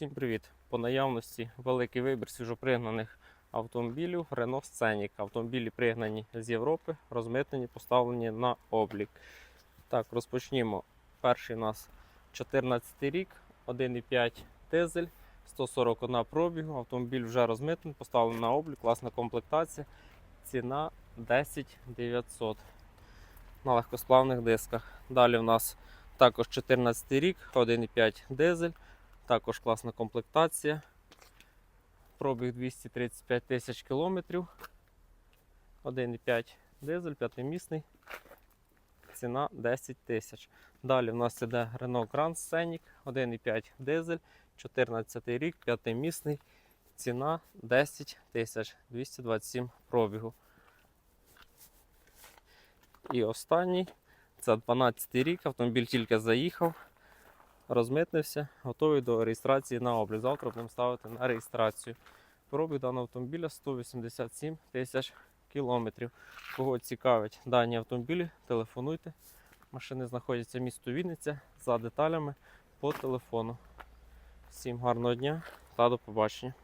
Всім привіт! По наявності великий вибір свіжопригнаних автомобілів Renault Scenic. Автомобілі пригнані з Європи, розмитнені, поставлені на облік. Так, розпочнімо. Перший у нас 14 рік, 1,5 дизель, 141 пробігу. Автомобіль вже розмитнений, поставлений на облік, класна комплектація. Ціна 10 900 на легкосплавних дисках. Далі у нас також 14 рік, 1,5 дизель. Також класна комплектація. Пробіг 235 тисяч кілометрів. 1,5 дизель, п'ятимісний. Ціна 10 тисяч. Далі в нас іде Renault Grand Scenic, 1,5 дизель, 14 рік, п'ятимісний. Ціна 10 тисяч 227 пробігу. І останній це 12 рік. Автомобіль тільки заїхав розмитнився, готовий до реєстрації на облік. Завтра будемо ставити на реєстрацію. Пробіг даного автомобіля 187 тисяч кілометрів. Кого цікавить дані автомобілі, телефонуйте. Машини знаходяться в місті Вінниця за деталями по телефону. Всім гарного дня та до побачення.